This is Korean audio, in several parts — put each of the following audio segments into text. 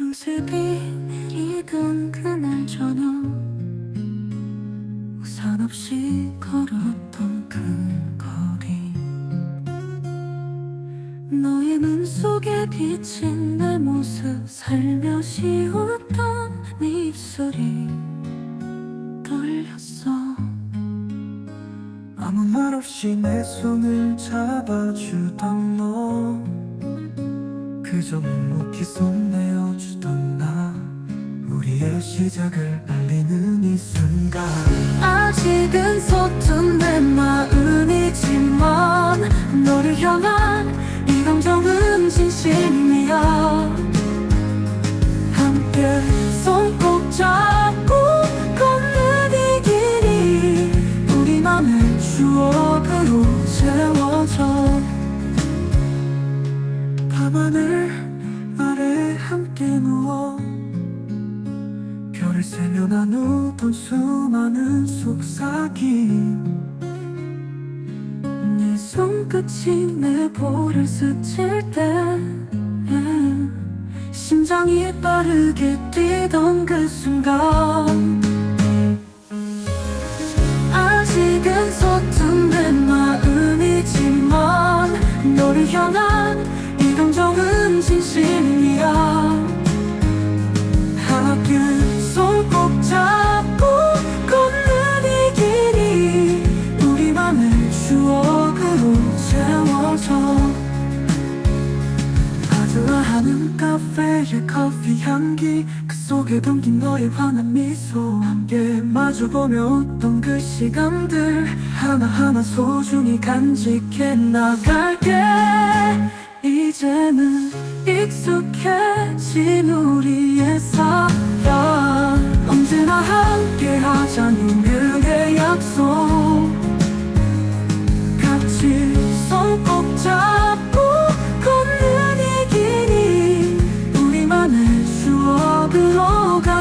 음습이 내리던 그날 저녁 우산 없이 걸었던 그 거리. 너의 눈 속에 비친 내 모습 살며시 웃던 네 입술이 떨렸어. 아무 말 없이 내 손을 잡아주던 너. 그저 묵묵히 손 우리 속삭임 내 손끝이 내 볼을 스칠 때 음, 심장이 빠르게 뛰던 그 순간 향기 그 속에 담긴 너의 환한 미소. 함께 마주보며 웃던 그 시간들 하나하나 소중히 간직해 나갈게. 이제는 익숙해진 우리의 사랑. 언제나 함께 하자는 그의 약속. 같이 손꼭 잡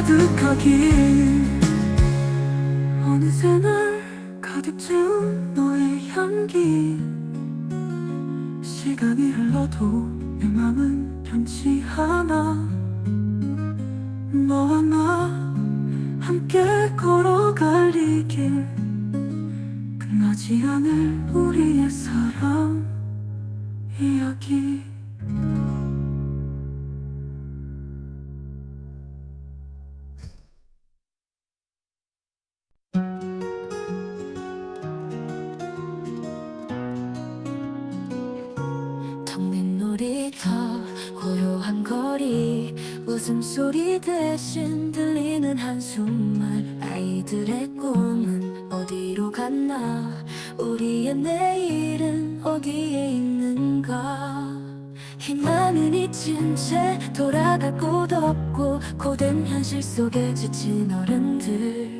가득하길 어느새 날 가득 채운 너의 향기. 시간이 흘러도 내 맘은 변치 않아. 너와 나 함께 걸어갈 이 길. 끝나지 않을 우리의 사랑 이야기 웃음소리 대신 들리는 한숨만 아이들의 꿈은 어디로 갔나? 우리의 내일은 어디에 있는가? 희망은 잊힌 채 돌아갈 곳 없고 고된 현실 속에 지친 어른들.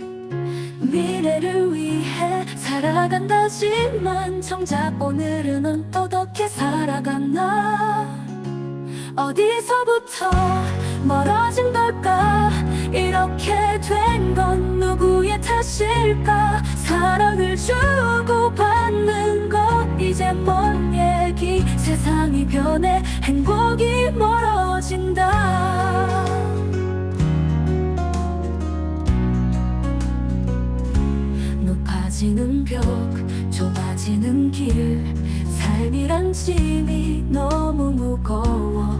미래를 위해 살아간다지만 정작 오늘은 어떻게 살아갔나? 어디서부터 멀어진 걸까? 이렇게 된 건 누구의 탓일까? 사랑을 주고 받는 것 이제 뭔 얘기? 세상이 변해 행복이 멀어진다. 높아지는 벽, 좁아지는 길 삶이란 짐이 너무 무거워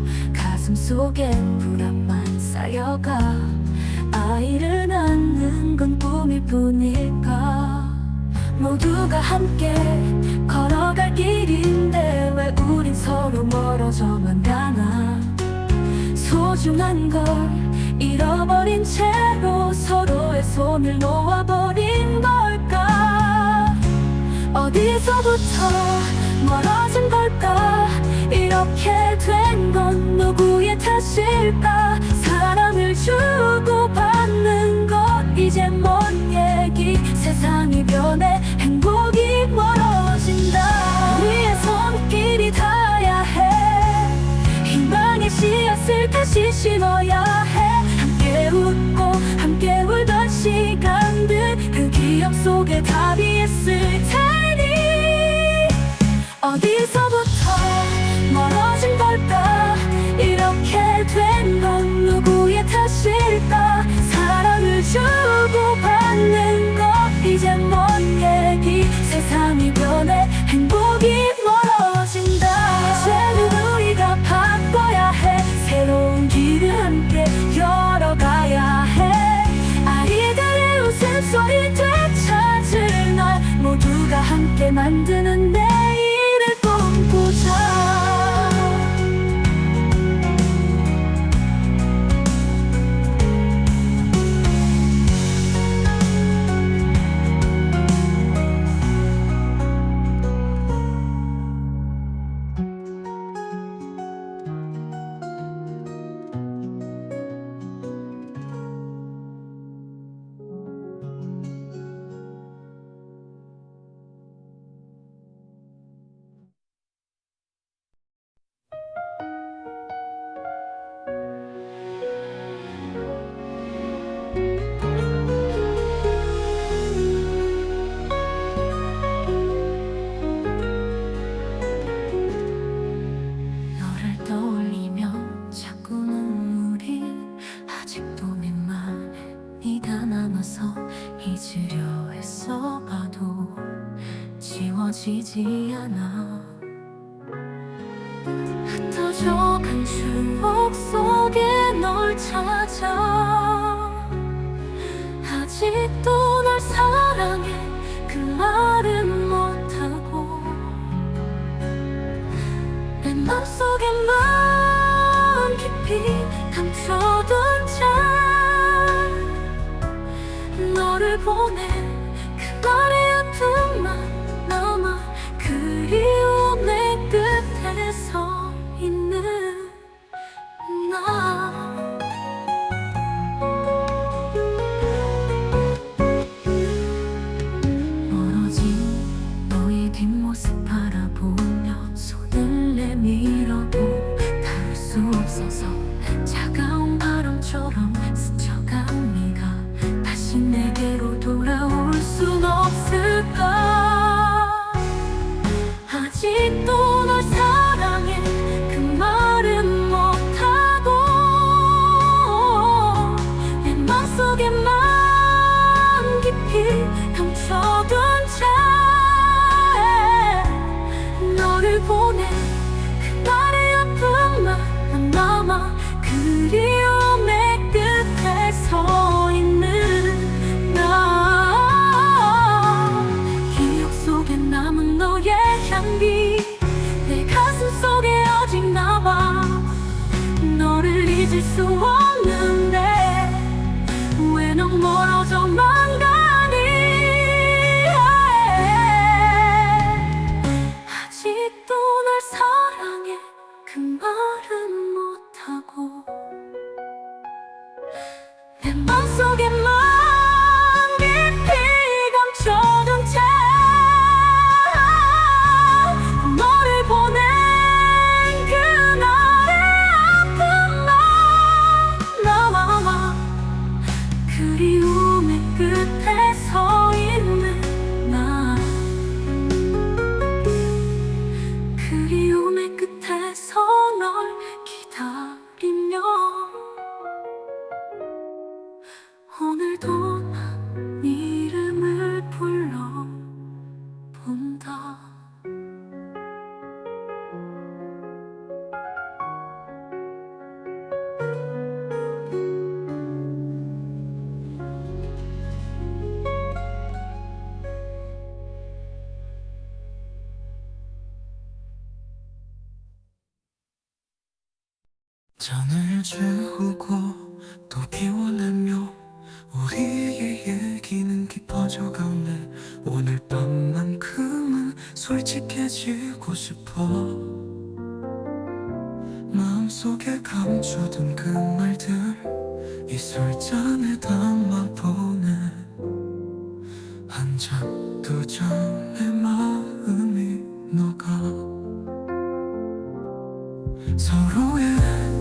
가슴 속엔 불안만 쌓여가 아이를 낳는 건 꿈일 뿐일까? 모두가 함께 걸어갈 길인데 왜 우린 서로 멀어져만 가나? 소중한 걸 잃어버린 채로 서로의 손을 놓아버린 걸까? 어디서부터 멀어진 걸까 이렇게 된 건 누구의 탓일까? 사랑을 주고 받는 것 이제 뭔 얘기? 세상이 변해 행복이 멀어진다. 우리의 손길이 닿아야 해. 희망의 씨앗을 다시 심어야 해. 함께 웃고 함께 울던 시간들 그 기억 속에 답이 있을 테니. 어디 속에만 깊이 감춰 가운데 오늘 밤만큼은 솔직해지고 싶어. 마음속에 감춰둔 그 말들 이 술잔에 담아보네 한 잔 두 잔 내 마음이 녹아. 서로의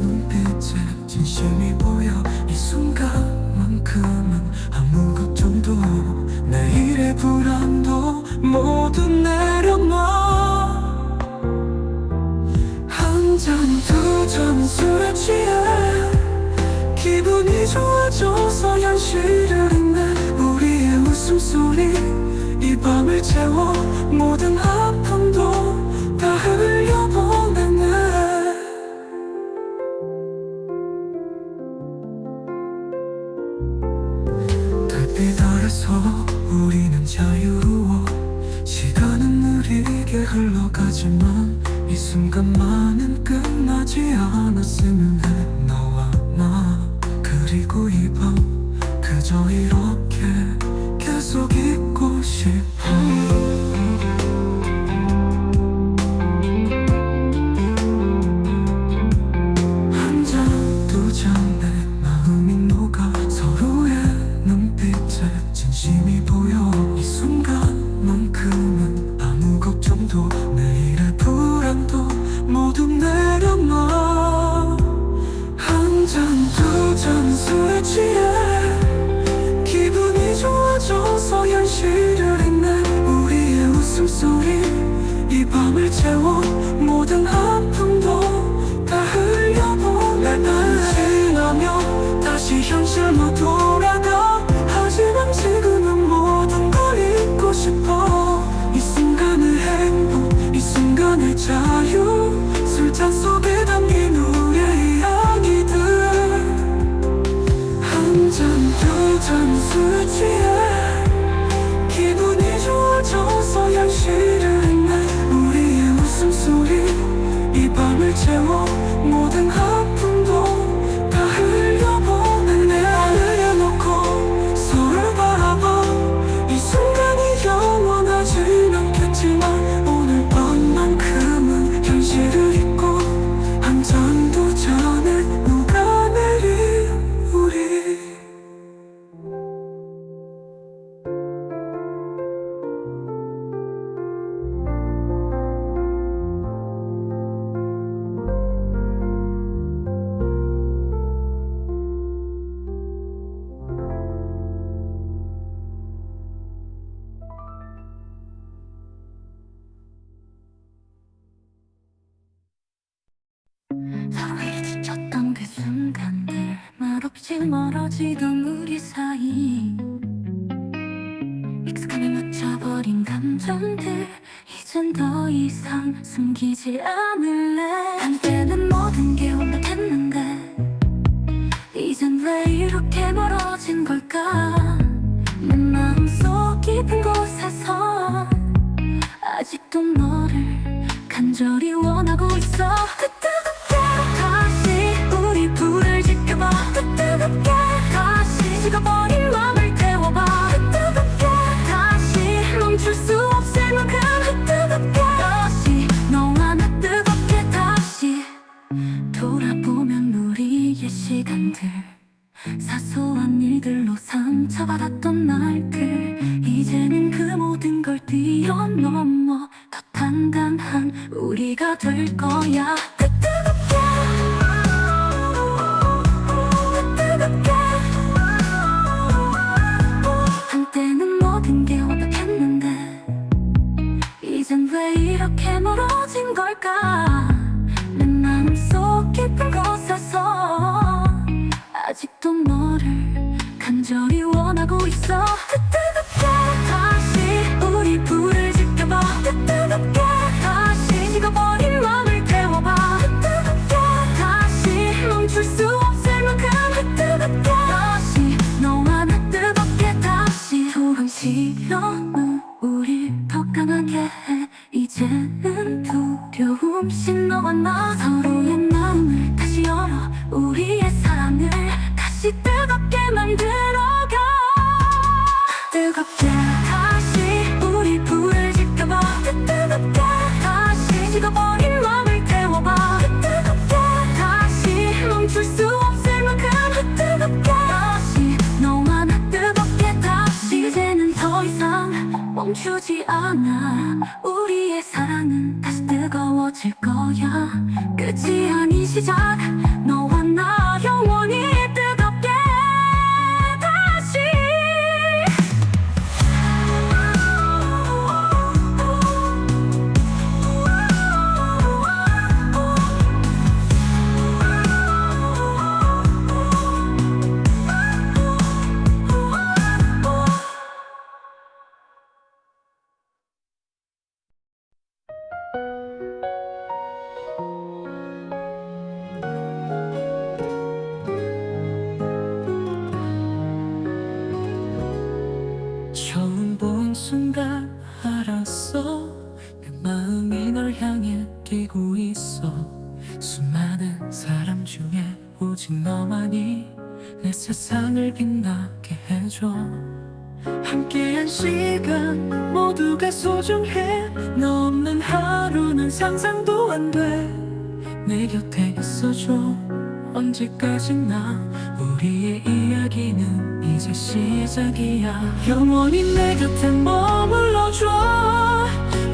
눈빛에 진심이 보여 이 순간. 만큼은 아무 걱정도 내일의 불안도 모두 내려놔. 한 잔 두 잔 술에 취해. 기분이 좋아져서 현실을 잊는 우리의 웃음소리 이 밤을 채워 모든 아픔도 다 흘려. 달빛 아래서 우리는 자유로워. 시간은 느리게 흘러가지만 이 순간만은 끝나지 않았으면 해. 너와 나 그리고 이 밤 그저 이렇게 계속 이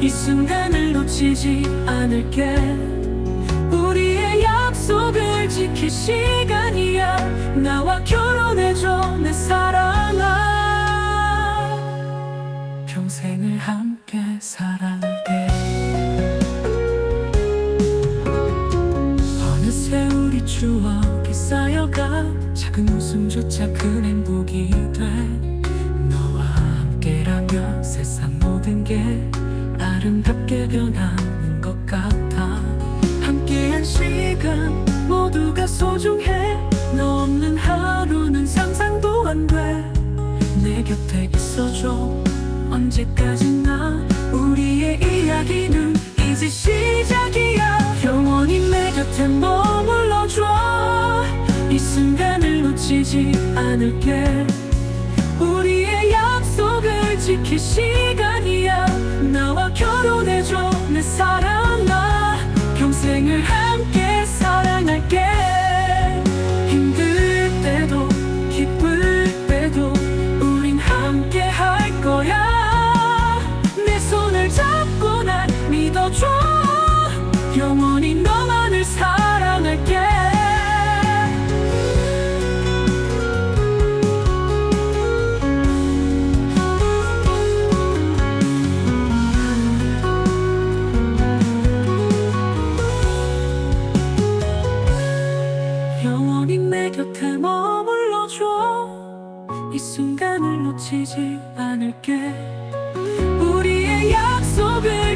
이 순간을 놓치지 않을게. 우리의 약속을 지킬 시간이야. 나와 결혼해줘 내 사랑아. 평생을 함께 살아게. 어느새 우리 추억이 쌓여가 작은 웃음조차 큰 행복이 돼. 함께 변하는 것 같아. 함께한 시간 모두가 소중해. 너 없는 하루는 상상도 안 돼 내 곁에 있어줘. 언제까지나 우리의 이야기는 이제 시작이야. 영원히 내 곁에 머물러줘. 이 순간을 놓치지 않을게. 우리의 약속을 지키시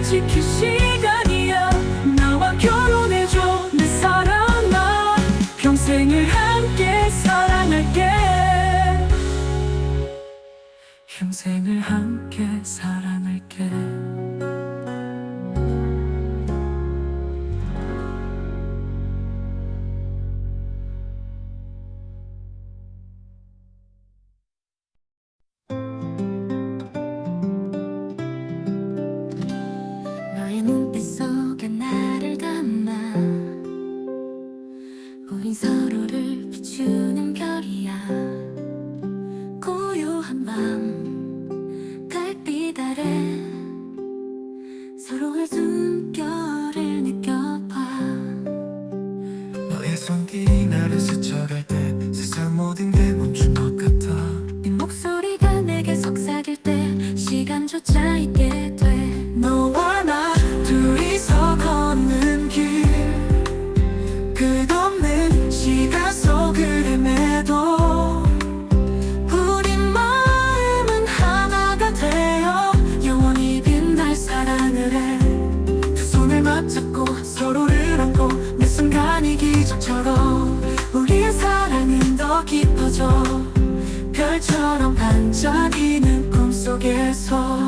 지킬 시간이야. 나와 결혼해줘 내 사랑아. 평생을 함께 사랑할게. 평생을 함께 사랑할게. 속에서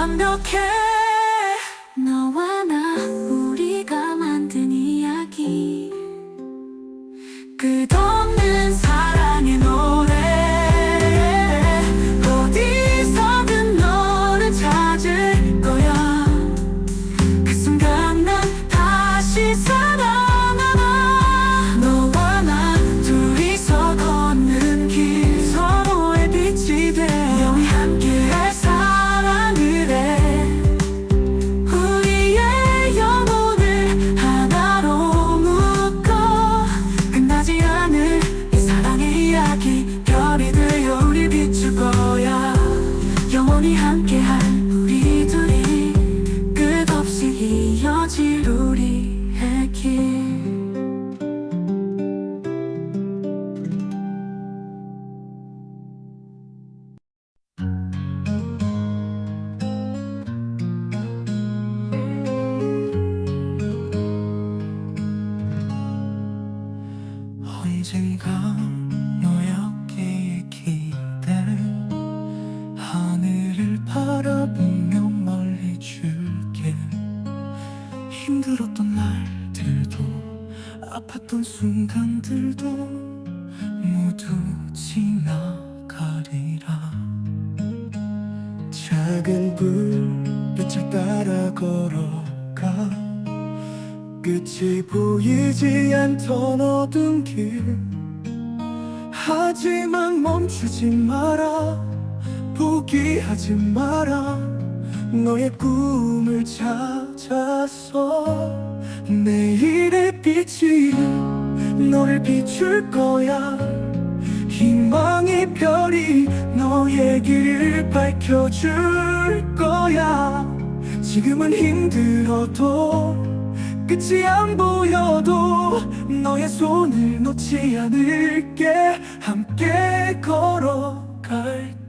I'm not 포기하지 마라. 너의 꿈을 찾아서 내일의 빛이 너를 비출 거야. 희망의 별이 너의 길을 밝혀줄 거야. 지금은 힘들어도 끝이 안 보여도 너의 손을 놓지 않을게. 함께 걸어갈게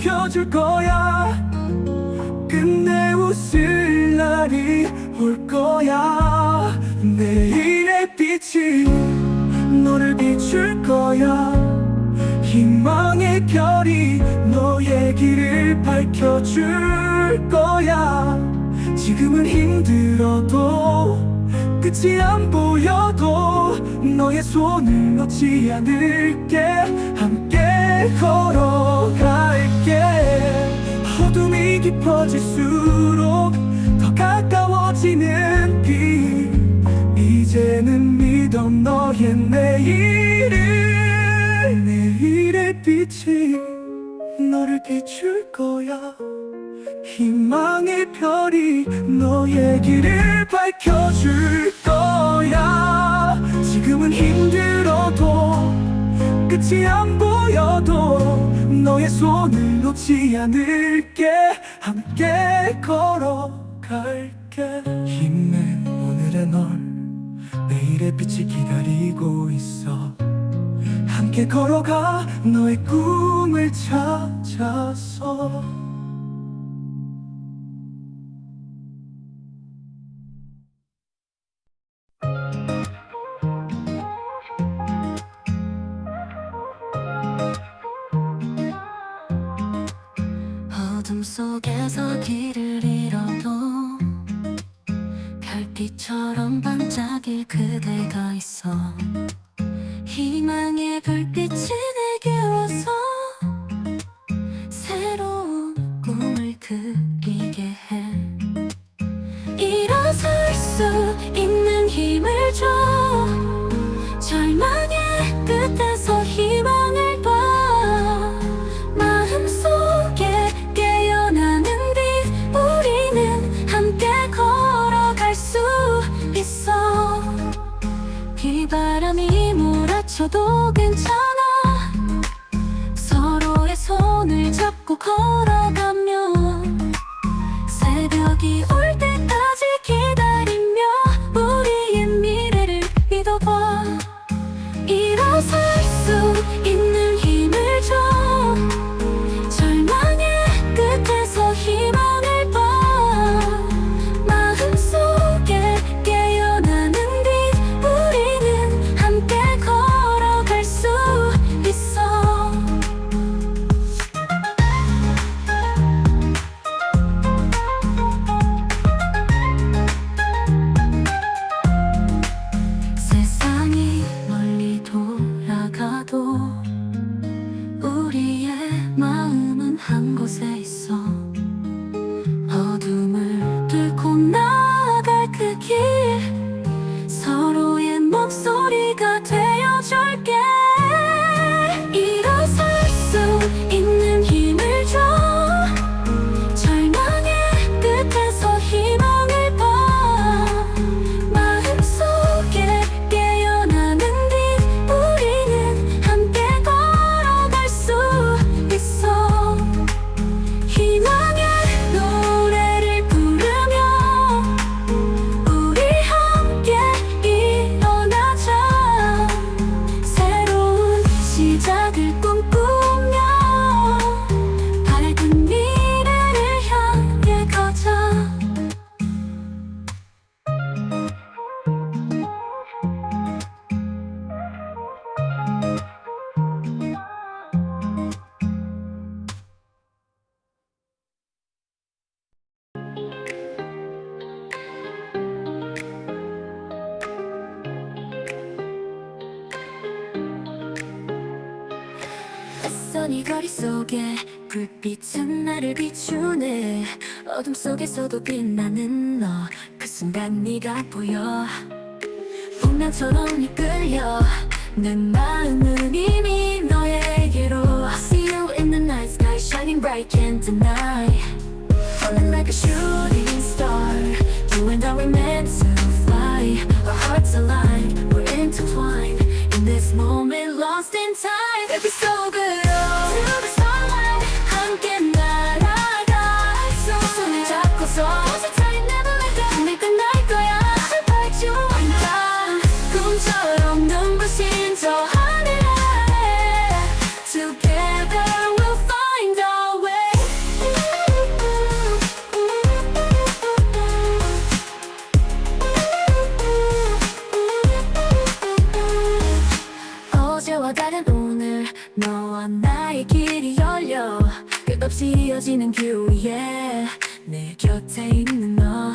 지켜줄 거야. 끝내 웃을 날이 올 거야. 내일의 빛이 너를 비출 거야. 희망의 별이 너의 길을 밝혀줄 거야. 지금은 힘들어도 끝이 안 보여도 너의 손을 놓지 않을게 걸어갈게. 어둠이 깊어질수록 더 가까워지는 길. 이제는 믿어 너의 내일을 내일의 빛이 너를 비출 거야. 희망의 별이 너의 길을 밝혀줄 거야. 지금은 힘들어도 끝이 안 보여도 너의 손을 놓지 않을게. 함께 걸어갈게. 힘내 오늘의 널 내일의 빛이 기다리고 있어. 함께 걸어가 너의 꿈을 찾아서 어둠 속에서 길을 잃어도 별빛처럼 반짝일 그대가 있어 희망의 불빛이 속에 불빛은 나를 비추네 어둠 속에서도 빛나는 너 그 순간 네가 보여 운명처럼 이끌려 내 마음은 이미 너에게로 See you in the night sky shining bright can't deny Falling like a shooting star You and I were meant to fly Our hearts aligned, we're intertwined In this moment lost in time Baby so good 어제와 다른 오늘 너와 나의 길이 열려 끝없이 이어지는 길 위에 내 곁에 있는 너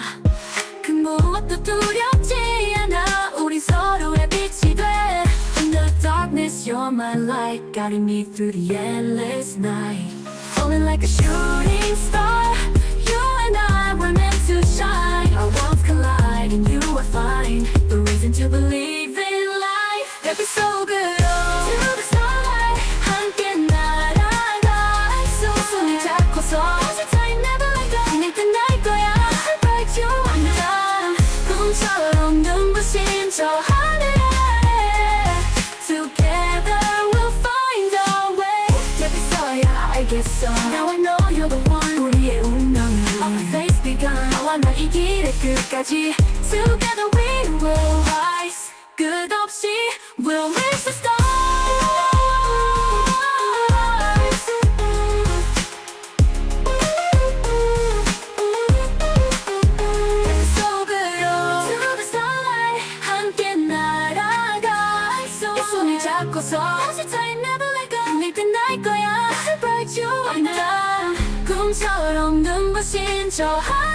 그 무엇도 두렵지 않아 우리 서로의 빛이 돼 In the darkness you're my light Guiding me through the endless night Falling like a shooting star You and I were meant to shine Our worlds collide and you will find The reason to believe in life That'd be so good 끝까지 Together we will rise 끝없이 we'll reach the stars So good oh. To the starlight 함께 날아가 이 손을 잡고서 Hold you tight never let go 내 끝날 거야 Bright you and I 꿈처럼 눈부신 저 하늘 아래 Together